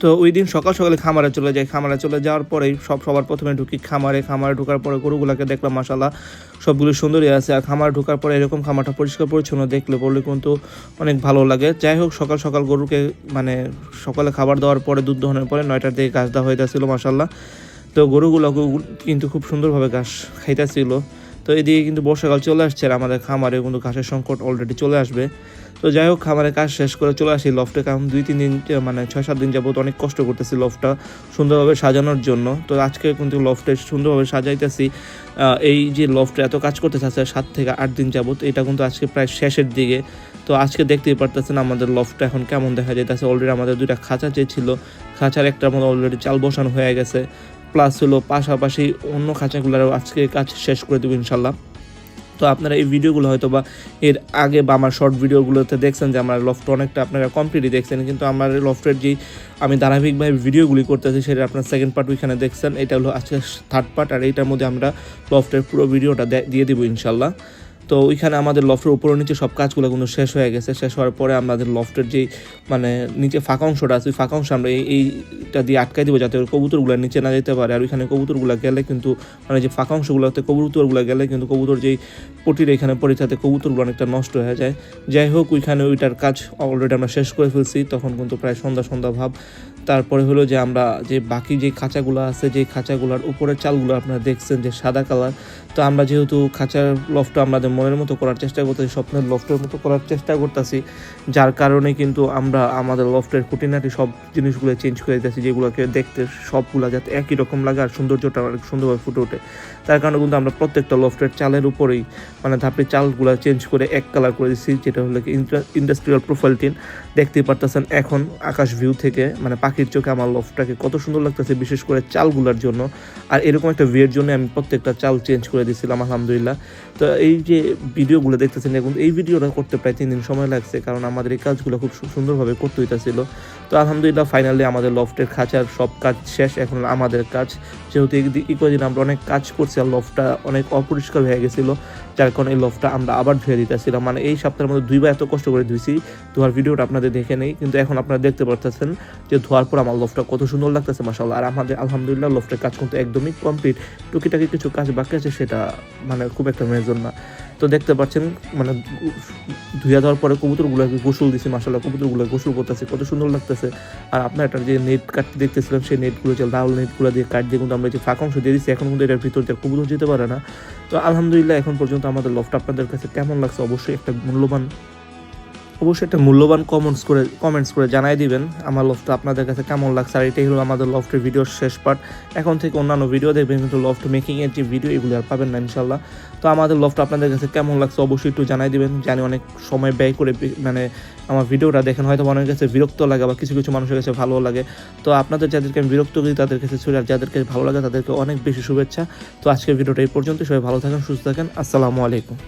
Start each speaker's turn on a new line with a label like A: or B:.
A: তো ওই দিন সকাল সকালে খামারে চলে যাই। খামারে চলে যাওয়ার পরেই সব সবার প্রথমে ঢুকি খামারে। খামারে ঢোকার পরে গরুগুলাকে দেখলাম মাসাল্লাহ সবগুলো সুন্দরই আছে। আর খামার ঢোকার পরে এরকম খামারটা পরিষ্কার পরিচ্ছন্ন দেখলে বললে কিন্তু অনেক ভালো লাগে। যাই হোক, সকাল সকাল গরুকে মানে সকালে খাবার দেওয়ার পরে, দুধ দহনের পরে নয়টার দিকে ঘাস দেওয়া হইতেছিল মাসাল্লাহ তো গরুগুলোকে কিন্তু খুব সুন্দরভাবে ঘাস খাইতেছিল। তো এদিকে কিন্তু বর্ষাকাল চলে আসছে আর আমাদের খামারে কিন্তু ঘাসের সংকট অলরেডি চলে আসবে। তো যাই হোক খামারের কাজ শেষ করে চলে আসি লফটে কারণ দুই, তিন দিন মানে ছয়, সাত দিন যাবত অনেক কষ্ট করতেছি লফটা সুন্দরভাবে সাজানোর জন্য। তো আজকে কিন্তু লফটে সুন্দরভাবে সাজাইতেছি। এই যে লফটে এত কাজ করতেছে আজকে সাত থেকে আট দিন যাবত এটা কিন্তু আজকে প্রায় শেষের দিকে। তো আজকে দেখতেই পারতেছেন আমাদের লফটটা এখন কেমন দেখা যাইতেছে। অলরেডি আমাদের দুইটা খাঁচা যে ছিল খাঁচার একটার মধ্যে অলরেডি চাল বসানো হয়ে গেছে। প্লাস হলো পাশাপাশি অন্য খাঁচাগুলোরও আজকে কাজ শেষ করে দেবো ইনশাল্লাহ। তো আপনারা এই ভিডিওগুলো হয়তো বা এর আগে বা আমার শর্ট ভিডিওগুলোতে দেখছেন যে আমার লফট অনেকটা আপনারা কমপ্লিটই দেখছেন, কিন্তু আমার লফটের যেই আমি ধারাবাহিকভাবে ভিডিওগুলি করতেছি সেটা আপনার সেকেন্ড পার্ট ওইখানে দেখছেন, এটা হলো আজকে থার্ড পার্ট আর এইটার মধ্যে আমরা লফটের পুরো ভিডিওটা দিয়ে দিব ইনশাল্লাহ। তো ওইখানে আমাদের লফটের উপরে নিচে সব কাজগুলো কিন্তু শেষ হয়ে গেছে। শেষ হওয়ার পরে আমাদের লফটের যেই মানে নিচে ফাঁকা অংশটা আছে, ওই ফাঁকা অংশ আমরা এই, এইটা দিয়ে আটকাই দিব যাতে কবুতরগুলো নিচে না যেতে পারে। আর ওইখানে কবুতরগুলো গেলে কিন্তু মানে যে ফাঁকা অংশগুলোতে কবুতরগুলো গেলে কিন্তু কবুতর যেই পটির এখানে পড়ে যাতে কবুতরগুলো অনেকটা নষ্ট হয়ে যায়। যাই হোক, ওইখানে ওইটার কাজ অলরেডি আমরা শেষ করে ফেলছি, তখন কিন্তু প্রায় সন্ধ্যা সন্ধ্যা ভাব। তারপরে হলো যে আমরা যে বাকি যে খাঁচাগুলো আছে, যে খাঁচাগুলোর উপরের চালগুলো আপনারা দেখছেন যে সাদা কালার, তো আমরা যেহেতু খাঁচার লফটা আমাদের মনের মতো করার চেষ্টা করতেছি, স্বপ্নের লফটের মতো করার চেষ্টা করতেছি, যার কারণে কিন্তু আমরা আমাদের লফটের খুঁটিনাটি সব জিনিসগুলো চেঞ্জ করে দিতেছি, যেগুলোকে দেখতে সবগুলো যাতে একই রকম লাগে আর সৌন্দর্যটা অনেক সুন্দরভাবে ফুটে ওঠে। তার কারণে কিন্তু আমরা প্রত্যেকটা লফটের চালের উপরেই মানে ধাপে চালগুলো চেঞ্জ করে এক কালার করে দিচ্ছি যেটা হলো কি ইন্ডাস্ট্রিয়াল প্রোফাইল টিন দেখতেই পারতেছেন এখন আকাশ ভিউ থেকে মানে পাখির চোখে আমার লফটাকে কত সুন্দর লাগতেছে, বিশেষ করে চালগুলোর জন্য। আর এরকম একটা ভিউয়ের জন্য আমি প্রত্যেকটা চাল চেঞ্জ করে দিয়েছিলাম আলহামদুলিল্লাহ। তো এই যে ভিডিওগুলো দেখতেছেন, এখন এই ভিডিওটা করতে প্রায় তিন দিন সময় লাগছে, কারণ আমাদের এই কাজগুলো খুব সুন্দরভাবে করতে হইতেছিল। তো আলহামদুলিল্লাহ ফাইনালি আমাদের লফটের খাঁচার সব কাজ শেষ, এখন আমাদের কাজ। যেহেতু এই কদিন আমরা অনেক কাজ করছি আর লফটা অনেক অপরিষ্কার হয়ে গেছিল, যার কারণে এই লফটা আমরা আবার ধুয়ে দিতেছিলাম। মানে এই সপ্তাহের মধ্যে দুইবার এত কষ্ট করে ধুইছি, ধোয়ার ভিডিওটা আপনাদের দেখে নেই, কিন্তু এখন আপনারা দেখতে পারতেছেন যে ধোয়ার পর আমার লফটা কত সুন্দর লাগতেছে মাসাল্লাহ আর আমাদের আলহামদুলিল্লাহ, লফটের কাজ কিন্তু একদমই কমপ্লিট টুকিটাকি কিছু কাজ বাকি আছে, সেটা মানে খুব একটা মেজর না। তো দেখতে পাচ্ছেন মানে ধুয়ে দেওয়ার পরে কবুতরগুলোকে গোসল দিছি মাসাল্লাহ কবুতরগুলো গোসল করতেছে, কত সুন্দর লাগতেছে। আর আপনার একটা যে নেট কাটতে দেখতেছিলাম, সেই নেটগুলো যে লাল নেটগুলো দিয়ে কাট দিয়ে কিন্তু আমরা যে ফাঁকা অংশ দিয়ে দিচ্ছি এখন কিন্তু এটার ভিতর দিয়ে কবুতর যেতে পারে না। তো আলহামদুলিল্লাহ, এখন পর্যন্ত আমাদের লফট আপনাদের কাছে কেমন লাগছে অবশ্যই একটা মূল্যবান অবশ্যই একটা মূল্যবান কমেন্টস করে কমেন্টস করে জানাই দিবেন। আমার লফটা আপনাদের কাছে কেমন লাগছে? আর এটাই হলো আমাদের লফটের ভিডিওর শেষ পার্ট এখন থেকে অন্যান্য ভিডিও দেখবেন, কিন্তু লফট মেকিংয়ের যে ভিডিও এগুলো আর পাবেন না ইনশাল্লাহ তো আমাদের লফট আপনাদের কাছে কেমন লাগছে অবশ্যই একটু জানাই দিবেন। জানি অনেক সময় ব্যয় করে মানে আমার ভিডিওটা দেখেন, হয়তো অনেকের কাছে বিরক্ত লাগে বা কিছু কিছু মানুষের কাছে ভালো লাগে। তো আপনাদের যাদেরকে আমি বিরক্ত করি, তাদের কাছে ছুড়ে আর যাদেরকে ভালো লাগে, তাদেরকে অনেক বেশি শুভেচ্ছা। তো আজকের ভিডিওটা এই পর্যন্ত সবাই ভালো থাকেন, সুস্থ থাকেন। আসসালামু আলাইকুম।